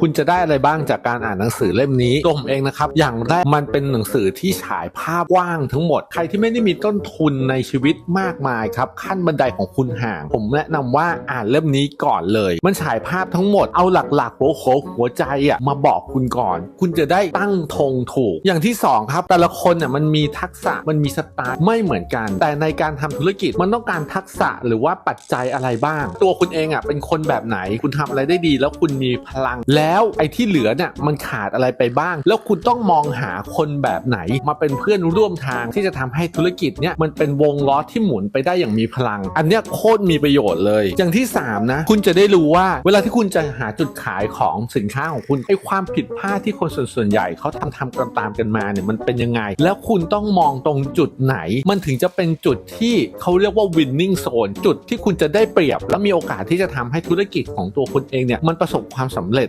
คุณจะได้อะไรบ้างจากการอ่านหนังสือเล่มนี้ตัวผมเองนะครับ อย่างแรกมันเป็นหนังสือที่ฉายภาพกว้างทั้งหมด ใครที่ไม่ได้มีต้นทุนในชีวิตมากมายครับ ขั้นบันไดของคุณห่าง ผมแนะนำว่าอ่านเล่มนี้ก่อนเลย มันฉายภาพทั้งหมดเอาหลักๆหัวโขหัวใจอะมาบอกคุณก่อน คุณจะได้ตั้งธงถูก อย่างที่สองครับ แต่ละคนเนี่ยมันมีทักษะมันมีสไตล์ไม่เหมือนกัน แต่ในการทำธุรกิจมันต้องการทักษะหรือว่าปัจจัยอะไรบ้าง ตัวคุณเองอะเป็นคนแบบไหน คุณทำอะไรได้ดี แล้วคุณมีพลังแล้วไอ้ที่เหลือเนี่ยมันขาดอะไรไปบ้าง แล้วคุณต้องมองหาคนแบบไหน มาเป็นเพื่อนร่วมทางที่จะทำให้ธุรกิจเนี่ยมันเป็นวงล้อที่หมุนไปได้อย่างมีพลัง อันเนี้ยโคตรมีประโยชน์เลย อย่างที่สามนะ คุณจะได้รู้ว่าเวลาที่คุณจะหาจุดขายของสินค้าของคุณไอ้ความผิดพลาดที่คนส่วนใหญ่เขาทำทำกันตามกันมาเนี่ยมันเป็นยังไง แล้วคุณต้องมองตรงจุดไหน มันถึงจะเป็นจุดที่เขาเรียกว่า winning zone จุดที่คุณจะได้เปรียบ และมีโอกาสที่จะทำให้ธุรกิจของตัวคุณเองเนี่ยมันประสบความสำเร็จ